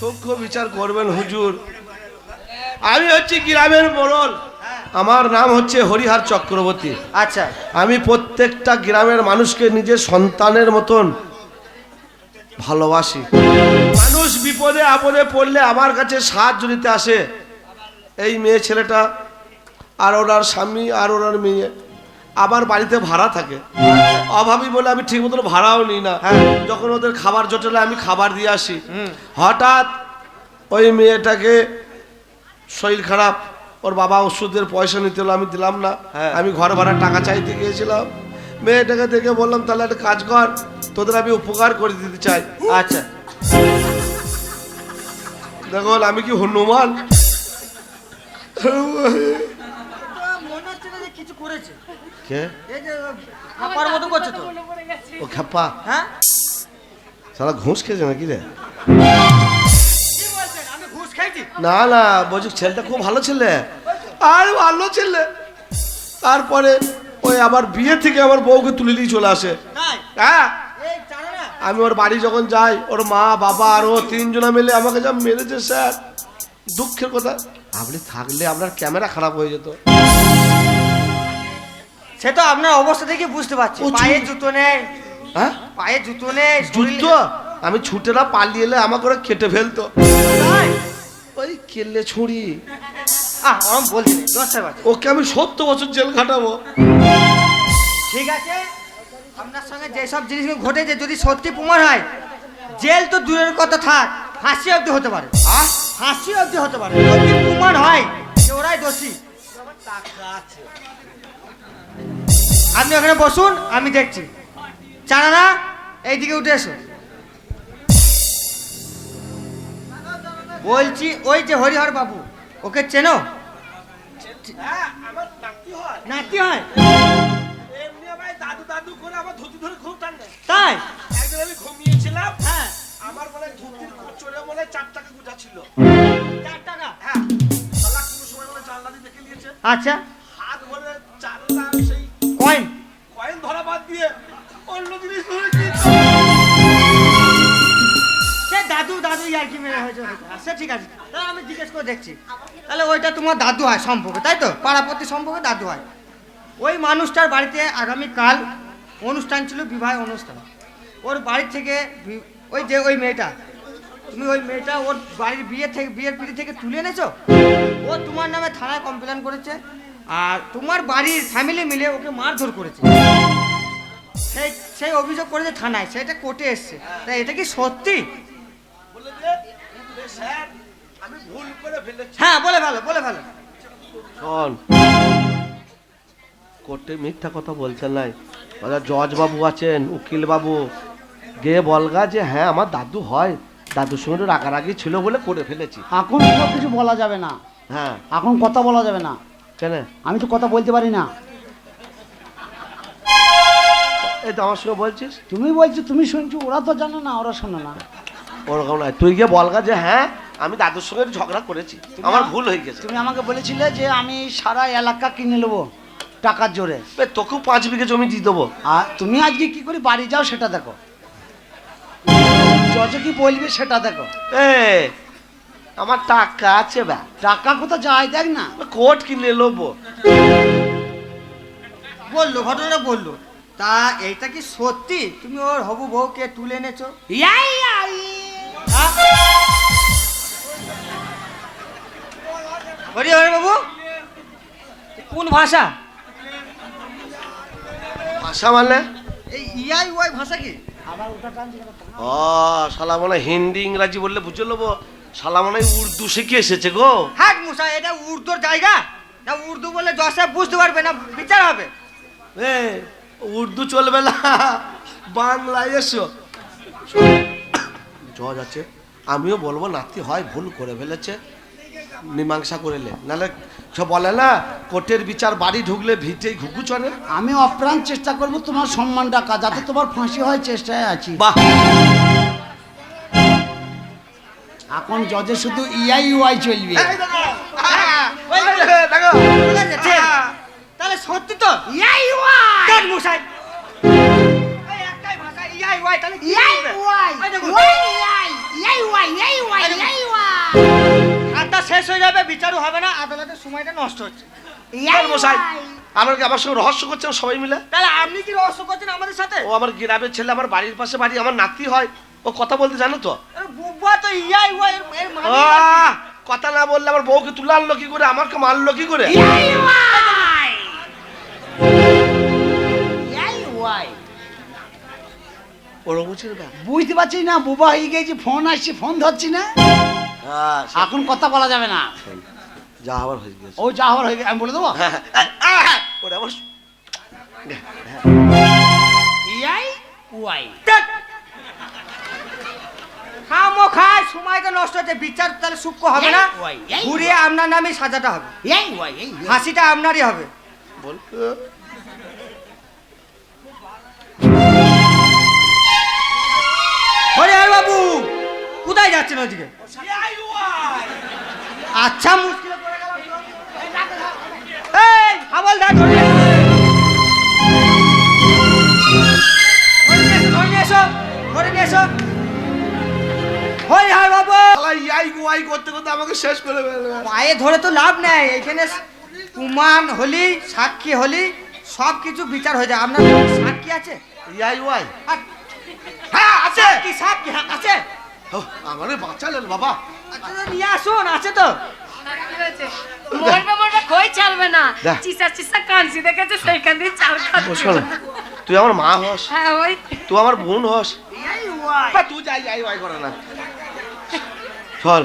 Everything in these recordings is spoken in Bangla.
সূক্ষ্ম বিচার করবেন হুজুর। আমি হচ্ছি গ্রামের মোড়ল। আমার নাম হচ্ছে হরিহার চক্রবর্তী। আচ্ছা। আমি প্রত্যেকটা গ্রামের মানুষকে নিজের সন্তানের মতন ভালোবাসি। মানুষ বিপদে আপদে পড়লে আমার কাছে সাহায্য নিতে আসে। এই মেয়ে ছেলেটা আর ওনার স্বামী আর ওনার মেয়ে। আমার বাড়িতে ভাড়া থাকে। অভাবী বলে আমি ঠিক মতন ভাড়াও নিই না। যখন ওদের খাবার জোটালে আমি খাবার দিয়ে আসি। হঠাৎ ওই মেয়েটাকে শরীর খারাপ ওর বাবা ওষুধের পয়সা নিতে হলো আমি দিলাম না। হ্যাঁ। আমি ঘর ভাড়া টাকা চাইতে গিয়েছিলাম। মেয়েটাকে দেখে বললাম তাহলে একটা কাজ কর তোদের আমি উপকার করে দিতে চাই। আচ্ছা। দেখো আমি কি হনুমান? মনে কিছু করেছে। কে? খাপার মতো করছে তো। ও খেপা হ্যাঁ? সারা ঘুষ খেয়েছে নাকি রে? কি বলছেন? আমি ঘুষ খাইছি? না না বলছি ছেলেটা খুব ভালো ছেলে। আর ভালো ছেলে। তারপরে ওই আমার বিয়ে থেকে আমার বউকে তুলে নিয়ে চলে আসে। হ্যাঁ। আমি ওর বাড়ি যখন যাই ওর মা বাবা আর ও তিনজনা মিলে আমাকে যা মেরেছে স্যার। দুঃখের কথা। আপনি থাকলে আপনার ক্যামেরা খারাপ হয়ে যেত। সে তো আপনার অবস্থা দেখে বুঝতে পারছি। পায়ে জুতো নেই। হ্যাঁ? পায়ে জুতো নেই যুদ্ধ? আমি ছুটে না পালিয়ে এলে আমাকে ওরা কেটে ফেলতো। ওই কেলে ছুরি ওরম বলছি দশ টাকা ওকে আমি সত্তর বছর জেল খাটাবো। ঠিক আছে? আপনার সঙ্গে যেসব জিনিসগুলো ঘটেছে যদি সত্যি প্রমাণ হয় জেল তো দূরের কথা থাক ফাঁসি অবধি হতে পারে। আহ? ফাঁসি অবধি হতে পারে। যদি প্রমাণ হয় যে ওরাই দোষী। আপনি ওখানে বসুন আমি দেখছি। না এইদিকে উঠে এসো। বলছি ওই যে হরিহর বাবু ওকে চেনো? নাতি হয়। এমনি আমায় দাদু দাদু করে আমার ধুতি ধরে খুব তাই? একদিন আমি ঘুমিয়েছিলাম হ্যাঁ। আমার মনে হয় ধুতির চোরে মনে হয় চার টাকা গুজা ছিল চার টাকা হ্যাঁ কোনো সময় মনে জানলা দিয়ে দেখে নিয়েছে। আচ্ছা। দিয়ে অন্য জিনিস। সে দাদু দাদু আর কি মেরে হয়েছে। আচ্ছা ঠিক আছে। তাহলে আমি জিজ্ঞেস করে দেখছি। তাহলে ওইটা তোমার দাদু হয় সম্পর্কে, তাই তো? পাড়াপতি সম্পর্কে দাদু হয়। ওই মানুষটার বাড়িতে আগামীকাল অনুষ্ঠান ছিল, বিবাহ অনুষ্ঠান। ওর বাড়ি থেকে ওই যে ওই মেয়েটা, তুমি ওই মেয়েটা ওর বাড়ির বিয়ে থেকে, বিয়ের পিড়ি থেকে তুলে এনেছো? ও তোমার নামে থানায় কমপ্লেন করেছে, আর তোমার বাড়ির ফ্যামিলি মিলে ওকে মারধর করেছে। সেই অভিযোগ করেছে থানায় সেটা কোর্টে এসছে। তা এটা কি সত্যি? বলে যে "এ স্যার আমি ভুল করে ফেলেছি। হ্যাঁ বলে ভালো বলে ভালো শোন কোর্টে মিথ্যা কথা বলছেন নাই জজ বাবু আছেন উকিল বাবু গে বলগা যে হ্যাঁ আমার দাদু হয়। দাদুর সঙ্গে রাগারাগি ছিল বলে করে ফেলেছি। এখন সব কিছু বলা যাবে না। হ্যাঁ। এখন কথা বলা যাবে না। কেন? আমি তো কথা বলতে পারি না। এই তো আমার সঙ্গে বলছিস? তুমি বলছো তুমি শুনছো ওরা তো জানে না ওরা শোনে না। ওরকম নয় তুই গিয়ে বলগা যে হ্যাঁ আমি দাদুর সঙ্গে ঝগড়া করেছি। আমার ভুল হয়ে গেছে। তুমি আমাকে বলেছিলে যে আমি সারা এলাকা কিনে নেব টাকার জোরে। তোকেও পাঁচ বিঘে জমি দিয়ে দেবো। আর তুমি আজকে কি করে বাড়ি যাও সেটা দেখো। জজে কি বলবে সেটা দেখো। এ আমার টাকা আছে ব্যা। টাকা কোথাও যায় দেখ না। কোর্ট কিনে নেব। বলল ঘটনাটা বলল। তা এইটা কি সত্যি? তুমি ওর হবু বউকে তুলে এনেছো? হ্যাঁ? হরি হরি বাবু? কোন ভাষা? ভাষা মানে? এই ইয়াই ওয়াই ভাষা কি? ও শালা মনে হয় হিন্দি ইংরাজি বললে বুঝে নেব। শালা মনে হয় উর্দু শিখে এসেছে গো। হ্যাঁ মুসা এটা উর্দুর জায়গা? না উর্দু বলে দশা বুঝতে পারবে না বিচার হবে। এ উর্দু চলবে না। বাংলায় এসো জজ আছে। আমিও বলব নাতি হয় ভুল করে ফেলেছে। মীমাংসা করেলে নাহলে সব বলে না কোর্টের বিচার বাড়ি ঢুকলে ভিটেই ঘুঘু চলে। আমি অপ্রাণ চেষ্টা করব তোমার সম্মান ডাকা যাতে তোমার ফাঁসি হয় চেষ্টায় আছি। বাহ। এখন জজে শুধু ইআই ইউআই চলবে। হ্যাঁ, আছে, ঠিক। তাহলে সত্যি তো? ইয়াই মশাই। ইউআই ইয়াই শেষ হয়ে যাবে বিচারও হবে না আদালতের সময়টা নষ্ট হচ্ছে। মশাই আমার কি আমার সঙ্গে রহস্য করছেন সবাই মিলে? তাহলে আপনি কি রহস্য করছেন আমাদের সাথে? ও আমার গ্রামের ছেলে আমার বাড়ির পাশে বাড়ি আমার নাতি হয় ও কথা বলতে জানো তো? বুবা তো ইয়াই ওয়াই মানে কথা না বললে আমার বউকে তুলে আনলো কি করে? আমাকে মারলো কি করে? বুঝির ব্যাপার বুঝতে পারছি না বুবা হয়ে গেছি ফোন আসছে ফোন ধরছি না। হ্যাঁ এখন কথা বলা যাবে না। যা আবার হয়ে গেছে। ও যা হওয়ার হয়ে গেছে আমি বলে দেবো? হ্যাঁ, হ্যাঁ, আহ, আহ, ওটা আমার ইয়াই ওয়াই খামো খায় সময়টা নষ্ট হচ্ছে বিচার তাহলে সূক্ষ্ম হবে না। ঘুরিয়ে আপনার নামে সাজাটা হবে। হাসিটা আপনারই হবে। বল। ইয়াই গুয়াই করতে করতে আমাকে শেষ করে ফেলবে। পায়ে ধরে তো লাভ নেই এখানে প্রমাণ হলি সাক্ষী হলি সব কিছু বিচার হয়ে যায়। আপনার সাক্ষী আছে? ইয়াই ওয়াই হ্যাঁ আছে। কি সাক্ষী হ্যাঁ, আছে। আমারে বাঁচালেন বাবা। আচ্ছা, নিয়ে আসুন আছে তো। মরবে মরবে কই ছাড়বে না। চিসা চিসা কানসি দেখেছে? সেইখান দিয়ে চাল খাচ্ছে। তুই আমার মা হস। হ্যাঁ ওই। তুই আমার বোন হস। বা তুই যাই যাই ওয়াই করে না। চল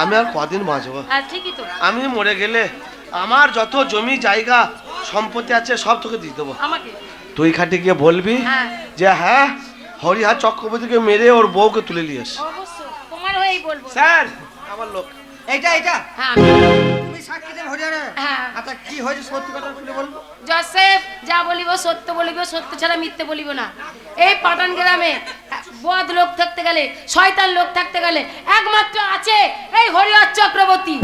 আমি আর কদিন বাঁচবো। হ্যাঁ ঠিকই তো। আমি মরে গেলে আমার যত জমি জায়গা সম্পত্তি আছে সব তোকে দিয়ে দেবো। তুই খাটে গিয়ে বলবি হ্যাঁ। যে হ্যাঁ হরিহার চক্রবর্তীকে মেরে ওর বউকে তুলে নিয়ে অবশ্য তোমার হয়েই বলব। স্যার আমার লোক। এইটা এইটা। হ্যাঁ। তুমি সাক্ষী দেন হরিয়ারে হ্যাঁ। আচ্ছা কি হয়েছে সত্যি কথা খুলে বলব জসেফ যা বলিব সত্য বলিব সত্য ছাড়া মিথ্যে বলিব না। এই পাটান গ্রামে বদ লোক থাকতে গেলে শয়তান লোক থাকতে গেলে একমাত্র আছে এই হরিহর চক্রবর্তী।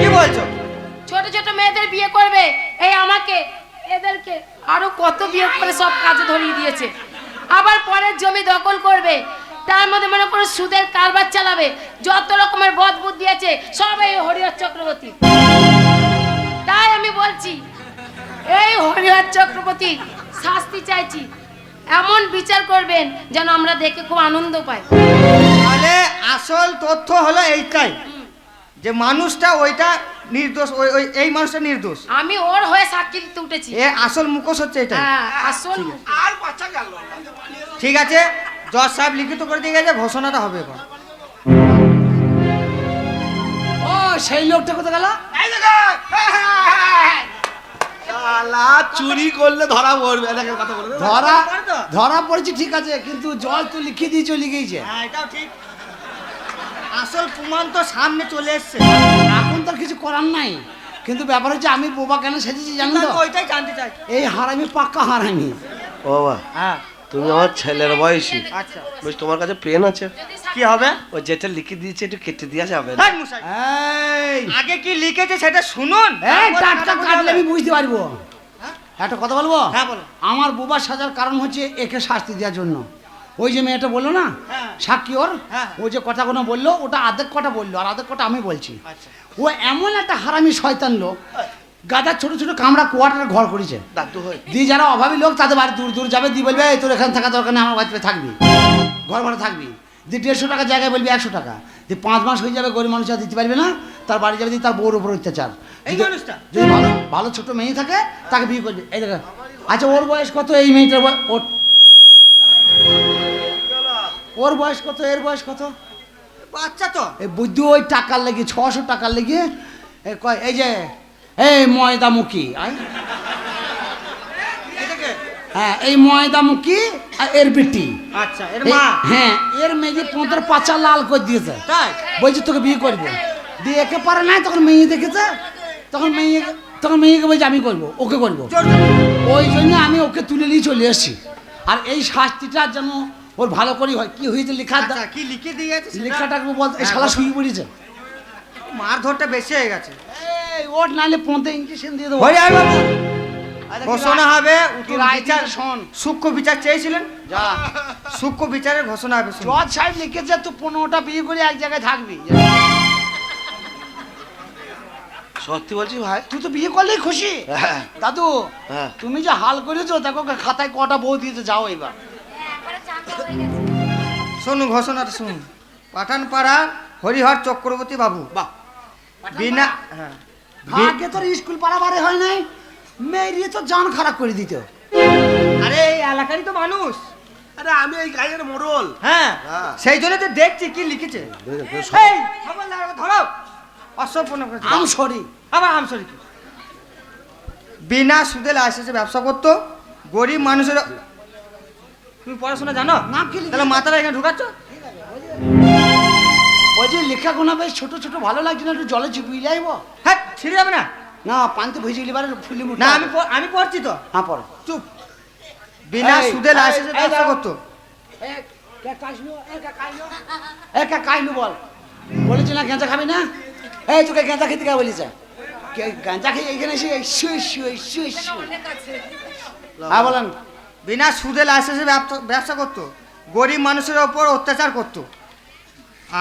কি বলছো? ছোট ছোট মেয়েদের বিয়ে করবে এই আমাকে এদেরকে আরও কত বিয়ে করে সব কাজে ধরিয়ে দিয়েছে। আবার পরের জমি দখল করবে। তার মধ্যে মনে করো সুদের কারবার চালাবে। যত রকমের বদ বুদ্ধি আছে, সব এই হরিহর চক্রবর্তী। তাই আমি বলছি, এই হরিহর চক্রবর্তী, শাস্তি চাইছি। এমন বিচার করবেন যেন আমরা দেখে খুব আনন্দ পাই। তাহলে আসল তথ্য হলো এইটাই। যে মানুষটা ওইটা নির্দোষ ওই ওই এই মানুষটা নির্দোষ। আমি ওর হয়ে সাক্ষী দিতে উঠেছি। এ আসল মুখোশ হচ্ছে এটা। হ্যাঁ আসল আর বাঁচা গেল। ঠিক আছে জজ সাহেব লিখিত করে দিয়ে গেছে ঘোষণাটা হবে এবার ও সেই লোকটা কোথায় গেল? শালা চুরি করলে ধরা পড়বে। দেখেন কথা বলে ধরা ধরা পড়েছে ঠিক আছে কিন্তু জল তো লিখে দিয়ে চলে গিয়েছে হ্যাঁ এটাও ঠিক। আসল প্রমাণ তো সামনে চলে এসছে। এখন তো আর কিছু করার নাই। কিন্তু ব্যাপার হচ্ছে আমি বোবা কেন সেজেছি জানেন তো? ওইটাই জানতে চাই। এই হারামি পাক্কা হারামি। ও বাবা হ্যাঁ। তুমি আমার ছেলের বয়সী। আচ্ছা। বলছি তোমার কাছে পেন আছে? কি হবে? ও যেটা লিখে দিয়েছে একটু কেটে দেওয়া যাবে না? ধ্যাৎ মশাই। এই। আগে কি লিখেছে সেটা শুনুন টাটকা কাটলে আমি বুঝতে পারব। একটা কথা বলব? হ্যাঁ, বলো। আমার বোবার সাজার কারণ হচ্ছে একে শাস্তি দেওয়ার জন্য। ওই যে মেয়েটা বলল না? হ্যাঁ। সাক্ষী ওর? হ্যাঁ। ও যে কথাগুলো বলল ওটা আধেক কথা বলল? আর আধেক কথা আমি বলছি। আচ্ছা। ও এমন একটা হারামি শয়তান লোক গাদার ছোট ছোট কামড়া কোয়ার্টারে ঘর করেছে। দাদু দিয়ে যারা অভাবী লোক তাদের বাড়ি দূর দূর যাবে। দিয়ে বলবে তোর এখানে থাকা দরকার নেই আমার বাড়িতে থাকবি। ঘর ভাড়া থাকবি। দিয়ে দেড়শো টাকা জায়গায় বলবি একশো টাকা। দিয়ে পাঁচ মাস হয়ে যাবে গরিব মানুষ আর দিতে পারবে না। তার বাড়ি যাবে দিয়ে তার বউর উপর অত্যাচার। এই যদি- ভালো ভালো ছোট মেয়ে থাকে তাকে বিয়ে করবে। এই দেখো। আচ্ছা ওর বয়স কত? এই মেয়েটার ওর ওর বয়স কত? এর বয়স কত? বাচ্চা তো। এই বুদ্ধি ওই টাকার লেগে ছশো টাকার লেগে কয় এই যে এই ময়দামুখী হ্যাঁ এই ময়দামুখী আর এর বেটি। আচ্ছা এর মা? হ্যাঁ এর মেয়ে যে পনেরো পাঁচা লাল করে দিয়েছে তাই? বলছে তোকে বিয়ে করব। দিয়ে একে পারে নাই তখন মেয়ে দেখেছে তখন মেয়ে তখন মেয়েকে বলছে আমি করব ওকে করব। ওই জন্য আমি ওকে তুলে নিয়ে চলে এসেছি আর এই শাস্তিটা যেন ওর ভালো করে হয়। কি হয়েছে লেখা আচ্ছা কি লিখে দিয়েছে লেখাটা বল এই হ্যাঁ, শালা শুয়ে পড়েছে। মারধরটা বেশি হয়ে গেছে। এই ওর নালে পৌঁতে ইঞ্জেকশন দিয়ে দেবো। হরি বাবু আরে ঘোষণা হবে বিচার শোন। সূক্ষ্ম বিচার চেয়েছিলেন? যা। সূক্ষ্ম বিচারের ঘোষণা হবে। জজ সাহেব লিখেছে তুই পনেরোটা বিয়ে করে এক জায়গায় থাকবি। সত্যি বলছি ভাই? তুই তো বিয়ে করলেই খুশি। হ্যাঁ। দাদু হ্যাঁ। তুমি যে হাল করেছ দেখো খাতায় কটা বউ দিয়েছে যাও এবার। শুনুন ঘোষণাটা শুনুন পাঠানপাড়া হরিহর চক্রবর্তী বাবু। বাহ। বিনা হ্যাঁ। আগে তোর স্কুল পাড়াবারে হয় নাই? মেয়েরিয়ে তো জান খারাপ করে দিত। আরে এই এলাকারই তো মানুষ। আরে আমি এই গায়ের মোড়ল। হ্যাঁ। হ্যাঁ। সেই জন্য তো দেখছি কি লিখেছে। ধরো। অসম্পূর্ণ করেছে আম সরি আবার আম সরি কি? বিনা সুদে লাইসেন্সে ব্যবসা করতো গরিব মানুষের তুমি পড়াশোনা জানো কি তাহলে মাথাটা এখানে ঢুকাচ্ছ ওই যে লেখা গোনা বেশ ছোট ছোট ভালো লাগছে না একটু জলে চিপুই লাইব হ্যাঁ ছিঁড়ে যাবে না না পানিতে ভেজে গেলে এবারে ফুলি না আমি আমি পড়ছি তো হ্যাঁ পড়ো চুপ বিনা সুদে লাইসেন্সে ব্যবসা করতো একা কাইনু বল বলেছি না গেঁজা খাবি না এই তোকে গেঁজা খেতে কে বলেছে? গাঁজা খেয়ে এখানে এসে শুয়ে শুয়ে শুয়ে শুয়ে হ্যাঁ বলেন। বিনা সুদে লাইসেন্সে ব্যবসা করতো। গরিব মানুষের ওপর অত্যাচার করতো।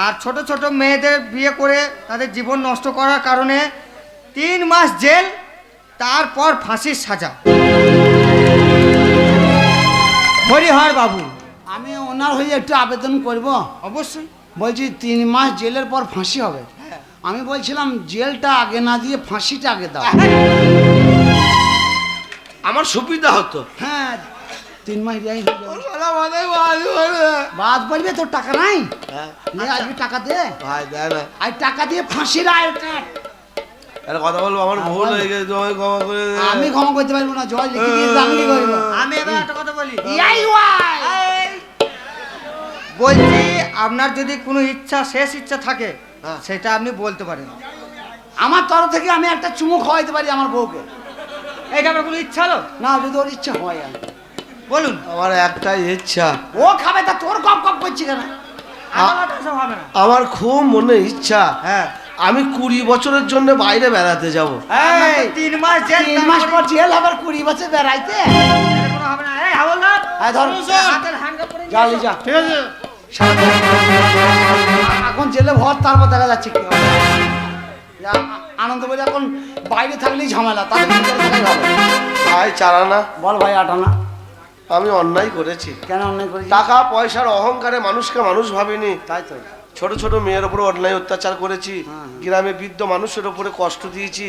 আর ছোট ছোট মেয়েদের বিয়ে করে তাদের জীবন নষ্ট করার কারণে তিন মাস জেল তারপর ফাঁসির সাজা। হরিহর বাবু। আমি ওনার হয়ে একটু আবেদন করব। অবশ্যই। বলছি তিন মাস জেলের পর ফাঁসি হবে। আমি বলছিলাম জেলটা আগে না দিয়ে ফাঁসিটা আগে দাও। আমার সুবিধা হতো। হ্যাঁ তিন মাস রেহাই বাদ বলবে তোর টাকা নাই? হ্যাঁ, নে আজকে টাকা দে ভাই দেয় না আর টাকা দিয়ে ফাঁসির আয় কাট। একটা কথা বলব আমার ভুল হয়ে গেছে তোমায় ক্ষমা করে আমি ক্ষমা করতে পারব না জয় লিখে দিয়েছে আমি কি করব? আমি এবার একটা কথা বলি। ইয়াই ওয়াই। বলছি আপনার যদি কোনো ইচ্ছা শেষ ইচ্ছা থাকে হ্যাঁ। সেটা আপনি বলতে পারেন। আমার তরফ থেকে আমি একটা চুমু খাওয়াইতে পারি আমার বউকে। এইটা আপনার কোনো ইচ্ছা হলো? না যদি ওর ইচ্ছা হয় আর। বলুন। আমার একটাই ইচ্ছা। ও খাবে তা তোর কপ কপ করছি কেন? আমার হবে না। আমার খুব মনে ইচ্ছা। হ্যাঁ। আমি কুড়ি বছরের জন্য বাইরে বেড়াতে যাব। তিন মাস তিন মাস পর জেল আবার কুড়ি বছর বেড়াইতে? হবে না। এই হাওলদার হ্যাঁ, ধর। হাতের হ্যান্ডকাপ করে যা ঠিক আছে। এখন জেলে ভর তারপর দেখা যাচ্ছে কি হবে। আনন্দ বলে এখন বাইরে থাকলেই ঝামেলা ভালো ভাই চালানা বল ভাই আটানা আমি অন্যায় করেছি। কেন অন্যায় করেছি টাকা পয়সার অহংকারে মানুষকে মানুষ ভাবিনি। তাই তো। ছোট ছোট মেয়ের উপরে অন্যায় অত্যাচার করেছি। গ্রামে বৃদ্ধ মানুষের উপরে কষ্ট দিয়েছি।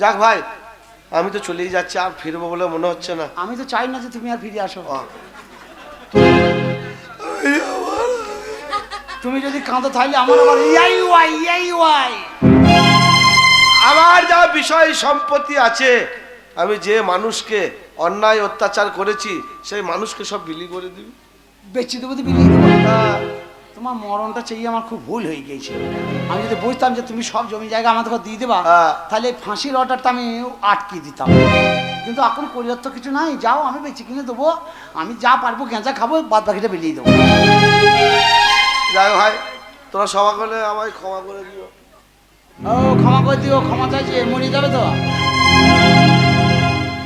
যাক ভাই আমি তো চলেই যাচ্ছি আর ফিরবো বলে মনে হচ্ছে না। আমি তো চাই না যে তুমি আর ফিরে আসো। তুমি যদি কাঁদো তাহলে আমার আবার ইয়াই ওয়াই ইয়াই ওয়াই। আমার যা বিষয় সম্পত্তি আছে আমি যে মানুষকে অন্যায় অত্যাচার করেছি সেই মানুষকে সব বিলি করে দিবি। বেচে দেবো তো বিলিয়ে দেবো। তোমার মরণটা চাই আমার খুব ভুল হয়ে গিয়েছে। আমি যদি বুঝতাম যে তুমি সব জমি জায়গা আমাদের দিয়ে দেবা হ্যাঁ। তাহলে ফাঁসির অর্ডারটা আমি আটকে দিতাম। কিন্তু এখন করিয়ার তো কিছু নাই যাও আমি বেঁচে কিনে দেবো। আমি যা পারব গেঁজা খাব বাদ বাকিটা বেরিয়ে দেবো। যাই ভাই তোরা সভা করলে আমায় ক্ষমা করে দিও। ও ক্ষমা করে দিও ক্ষমা চাইছি মরে যাবে তো?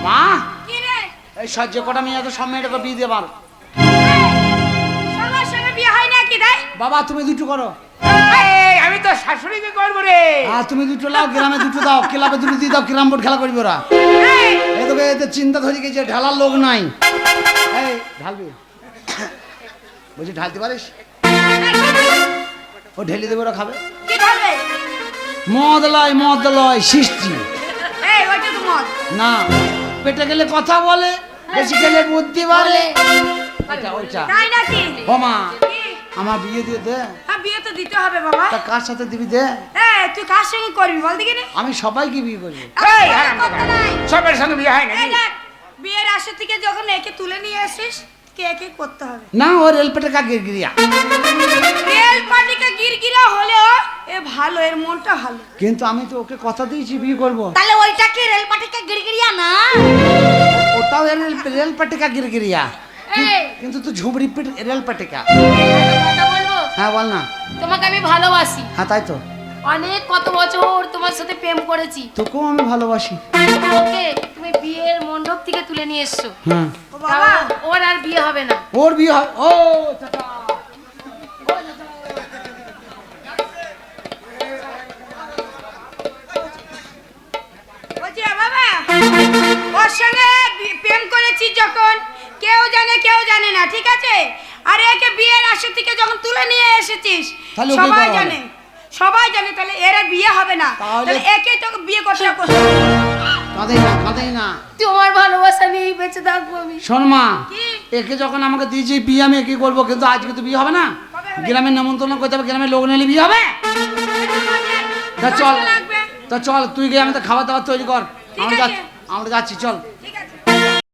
মা? কি রে? এই সহ্য কটা মেয়ে তো সব মেয়েটাকে বিয়ে দিয়ে হয় তাই বাবা তুমি দুটো করো। আমি তো শাশুড়িকে করব রে? আর তুমি দুটো লাও গ্রামে দুটো দাও ক্লাবে দুটো দিয়ে দাও ক্রাম বোর্ড খেলা করবি ওরা। এই তোকে এতে চিন্তা ধরে গেছে ঢালার লোক নাই। এই ঢালবি। বলছি ঢালতে পারিস? ও ঢেলে দেবে ওরা খাবে? মদ লয় মদ লয় সৃষ্টি। না পেটে গেলে কথা বলে বেশি গেলে বুদ্ধি বাড়ে। কি? আমার বিয়ে দিয়ে দে। হ্যাঁ বিয়ে তো দিতে হবে বাবা তা কার সাথে দিবি দে? তুই কার সঙ্গে করবি বল দিকে আমি সবাইকে বিয়ে করব। নাই। সবের সঙ্গে বিয়ে হয় বিয়ের আসর থেকে যখন একে তুলে নিয়ে আসিস কে কে করতে হবে? না ও রেলপেটে কা গিরগিরিয়া? রেল পাটিকা গিরগিরা হলেও এ ভালো এর মনটা ভালো। কিন্তু আমি তো ওকে কথা দিয়েছি বিয়ে করব। তাহলে ওইটা কি রেল পাটিকা গিরগিরিয়া না? ওটাও রেল রেল পাটিকা গিরগিরিয়া। কিন্তু তুই ঝুবড়ি পিট রেল পাটিকা বলব? হ্যাঁ বল না। তোমাকে আমি ভালোবাসি। হ্যাঁ তাই তো। অনেক কত বছর তোমার সাথে প্রেম করেছি। তোকেও আমি ভালোবাসি। ওকে তুমি বিয়ের মণ্ডপ থেকে তুলে নিয়ে এসছো। ওর আর বিয়ে হবে না। ওর বিয়ে হবে ও কেউ জানে কেউ জানে না ঠিক আছে? আর একে বিয়ের থেকে যখন তুলে নিয়ে এসেছিস সবাই জানে। সবাই জানে তাহলে এরা বিয়ে হবে না। তাহলে একে তোকে বিয়ে করতে কাঁদেই না কাঁদেই না। তোমার ভালোবাসা নিয়েই বেঁচে থাকব আমি। শোন মা? একে যখন আমাকে দিয়েছি বিয়ে আমি একে করব কিন্তু আজকে তো বিয়ে হবে না। গ্রামের নেমন্তন্ন করতে হবে গ্রামের লোক নিলে বিয়ে হবে? তা চল তা চল তুই গিয়ে তো খাবার দাবার তৈরি কর। আমরা। যাচ্ছি আমরা যাচ্ছি চল।